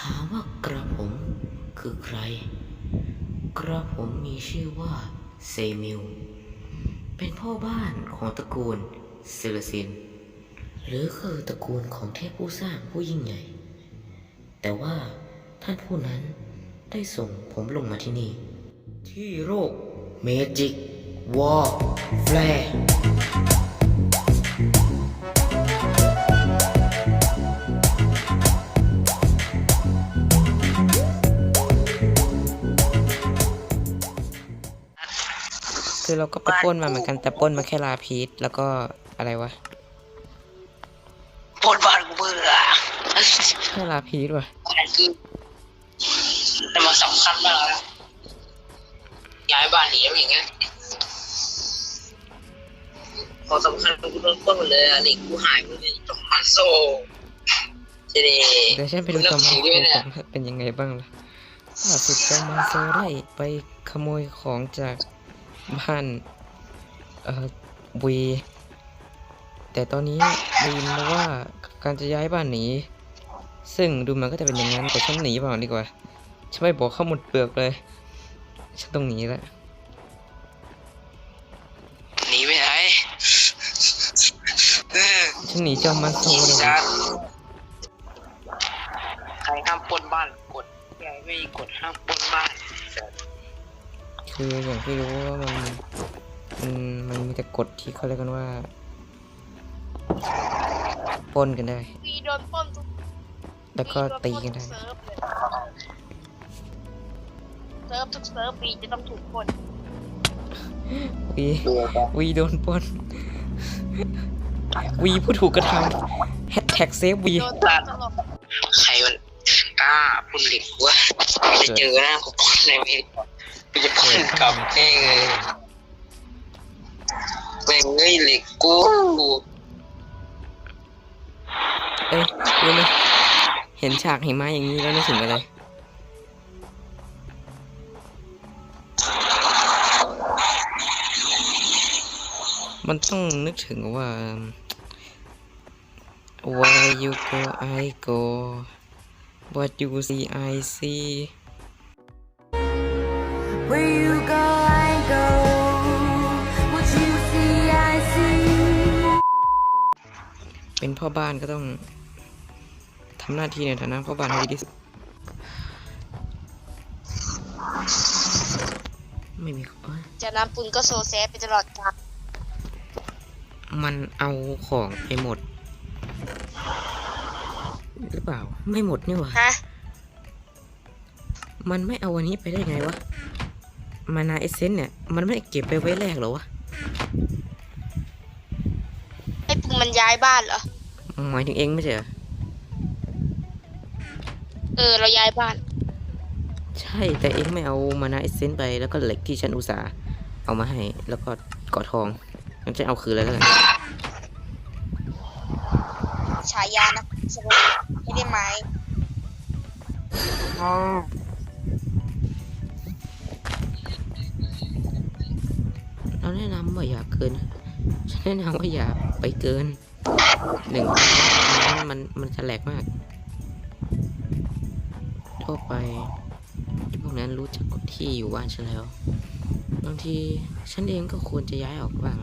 ถามว่ากระผมคือใคร กระผมมีชื่อว่าเซมิล เป็นพ่อบ้านของตระกูลเซลซิน หรือคือตระกูลของเทพผู้สร้างผู้ยิ่งใหญ่ แต่ว่าท่านผู้นั้นได้ส่งผมลงมาที่นี่ ที่โรคเมจิกวอลแฟร์ คือเราก็ไปปล้นมาเหมือนกันแต่ปล้นมาแค่ลาพีชแล้วก็อะไรวะปนบ้านกูเบื่อแค่ลาพีชวะบ้านคือแต่มันสำคัญมากนะย้ายบ้านหนีอย่างเงี้ยพอสำคัญกูโดนปล้นหมดเลยอะเหล็กกูหายไปเลยจอมันโซ่เจเดเดี๋ยวฉันไปดูจอมผีมันโซด้วยขเนี่อยงเป็นยังไงบ้างล่ะล่าสุดจอมมันโซได้ไปขโมยของจาก บ้านเอ่อวีแต่ตอนนี้ได้ยินมาว่าการจะย้ายบ้านหนีซึ่งดูเหมันก็จะเป็นอย่างนั้นแต่ฉันหนีเปล่าดีกว่าฉันไม่บอกข้าหมดเปลือกเลย ฉันต้องหนีแล้วหนีไปไหนเออฉันหนีจอมมันโซเลยจ้าใครห้ามปล้นบ้านกดใครไม่กดห้ามปล้นบ้าน คืออย่างที่รู้ว่ามันมันมันมีแต่กฎที่เขาเรียกกันว่าปล้นกันได้ มีโดนปล้นทุกแล้วก็ตีกันได้เซิร์ฟเลยเซิร์ฟทุกเซิร์ฟปีจะต้องถูกปล้นวีวีโดนปล้นวีผู้ถูกกระทำแฮชแท็กเซฟวีโดนตัดตลอดใครมันกล้าปล้นเหล็กวะจะเจอหน้ากูปล้นในเวร กูจะปล้นกลับเองเลยแม่งเอ้ยเหล็กกูเอ้ยรู้ไหมเห็นฉากหิมะอย่างนี้แล้วนึกถึงอะไรมันต้องนึกถึงว่า where you go I go what you see I see เป็นพ่อบ้านก็ต้องทำหน้าที่ในฐานะพ่อบ้านให้ดีที่สุดไม่มีเอ้ยจากนั้นปุนก็โซแซไปตลอดกาลมันเอาของไปหมด หรือเปล่า ไม่หมดนี่หว่า ฮะ มันไม่เอาวันนี้ไปได้ไงวะ มานาเอเซนเนี่ย มันไม่ได้เก็บไปไว้แรกเหรอวะไอ้ปุนมันย้ายบ้านเหรอ หมายถึงเองไม่ใช่เหรอ เออ เราย้ายบ้าน ใช่แต่เองไม่เอามานาเอเซนไปแล้วก็เหล็กที่ฉันอุตส่าห์เอามาให้ แล้วก็เกาะทองงั้นฉันเอาคืนเลยแล้วกันฉายานะสมุนไม่ได้ไม้ แนะนำว่าอย่าเกินฉันแนะนำว่าอย่าไปเกินหนึ่งมันมันมันจะแหลกมากทั่วไปที่พวกนั้นรู้จักกฎที่อยู่บ้านฉันแล้ว บางทีฉันเองก็ควรจะย้ายออกบ้าง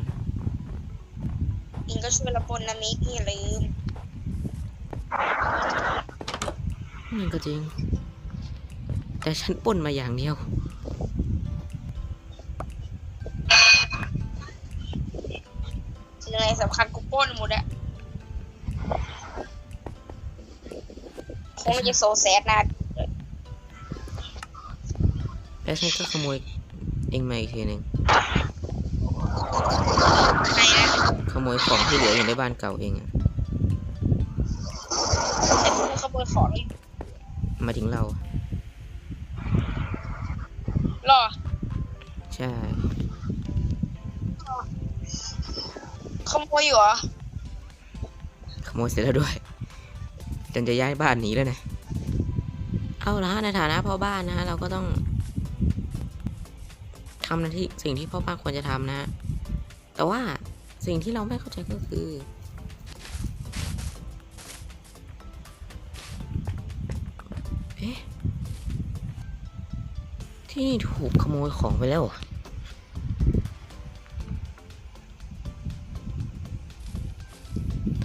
อิงก็ช่วยเราปล้นนะมิกอย่าลืมนั่นก็จริง แต่ฉันปล้นมาอย่างเดียว สิ่งอะไรสำคัญกูปล้นหมดอะคงไม่จะโซแซดนะแล้วฉันก็ขโมยเองมาอีกทีหนึ่งใครนะขโมยของที่เหลืออยู่ในบ้านเก่าเองอะไอ้ปุนขโมยของนี่มาถึงเรา หรอ ใช่ ขโมยอยู่เหรอขโมยเสร็จแล้วด้วยจนจะย้ายบ้านหนีแล้วนะ เอาละในฐานะพ่อบ้านนะเราก็ต้องทำหน้าที่สิ่งที่พ่อบ้านควรจะทำนะ แต่ว่าสิ่งที่เราไม่เข้าใจก็คือ เอ๊ะ ที่นี่ถูกขโมยของไปแล้วเห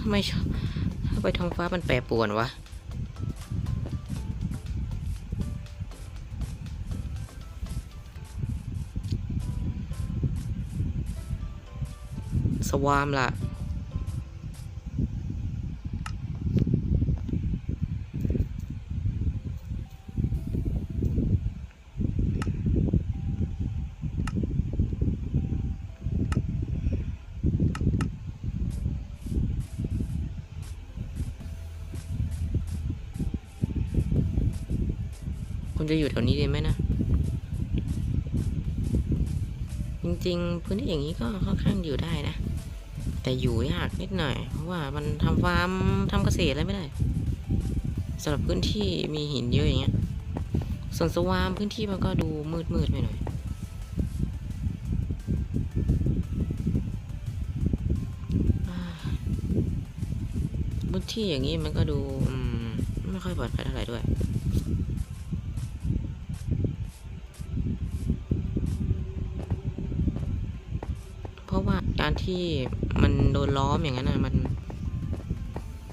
ทำไมชทำไมท้องฟ้ามันแปรปรวนวะสวามล่ะ คุณจะอยู่แถวนี้ดีไหมนะ จริงๆ พื้นที่อย่างนี้ก็ค่อนข้างอยู่ได้นะ แต่อยู่ยากนิดหน่อย เพราะว่ามันทำฟาร์มทำเกษตรอะไรไม่ได้สำหรับพื้นที่มีหินเยอะอย่างเงี้ย ส่วนสวามพื้นที่มันก็ดูมืดมืดๆไปหน่อยพื้นที่อย่างนี้มันก็ดูไม่ค่อยปลอดภัยเท่าไหร่ด้วย เพราะว่าการ ที่มันโดนล้อมอย่างนั้นนะมัน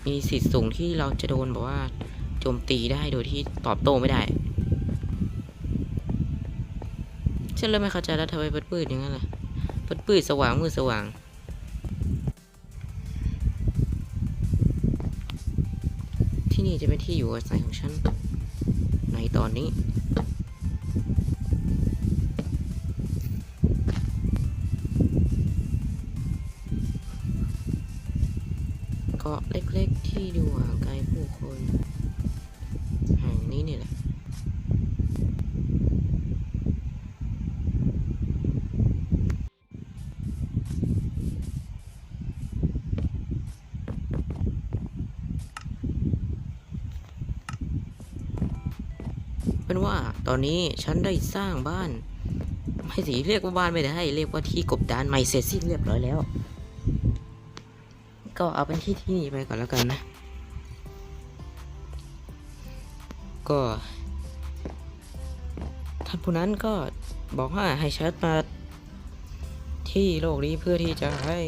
มีสิทธิ์สูงที่เราจะโดนแบบว่าโจมตีได้โดยที่ตอบโต้ไม่ได้ฉันเริ่มไม่เข้าใจแล้วทำไมเปิดปืดอย่างนั้นล่ะเปิดปืดสว่างมืดสว่างที่นี่จะเป็นที่อยู่อาศัยของฉัน ในตอนนี้าะเล็กๆที่ดูห่างไกลผู้คนแห่งนี้นี่แหละเป็นว่าตอนนี้ฉันได้สร้างบ้าน ไม่สิเรียกว่าบ้านไม่ได้ เรียกว่าที่กบดานใหม่เสร็จสิ้นเรียบร้อยแล้ว ก็เอาเป็นที่ที่นี่ไปก่อนแล้วกันนะ ก็ท่านผู้นั้นก็บอกว่าให้ฉันมาที่โลกนี้เพื่อที่จะให้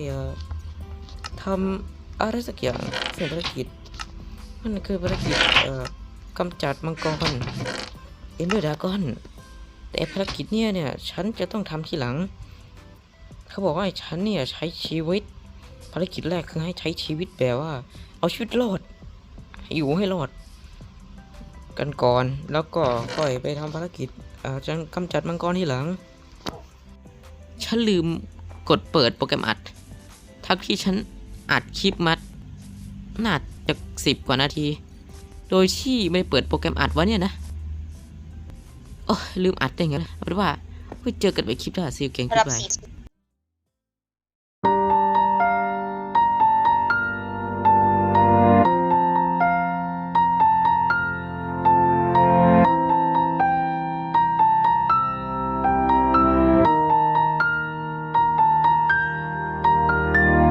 ทำอะไรสักอย่างเป็นภารกิจ มันคือภารกิจกำจัดมังกรเอ็นเดอร์ดากอนแต่ภารกิจเนี่ยเนี่ยฉันจะต้องทำทีหลัง เขาบอกว่าฉันเนี่ยใช้ชีวิต ภารกิจแรกคือให้ใช้ชีวิตแบบว่า เอาชีวิตรอด อยู่ให้รอด กันก่อน แล้วก็ค่อยไปทำภารกิจอาจะกำจัดมังกรที่หลัง ฉันลืมกดเปิดโปรแกรมอัด ทั้งที่ฉันอัดคลิปมัดน่าจะสิบกว่านาที โดยที่ไม่เปิดโปรแกรมอัดวะเนี่ยนะโอ้ลืมอัดได้ไงนะเอาเป็นว่าไว้เจอกันไปคลิปหน้าซีลเกงคลิปไป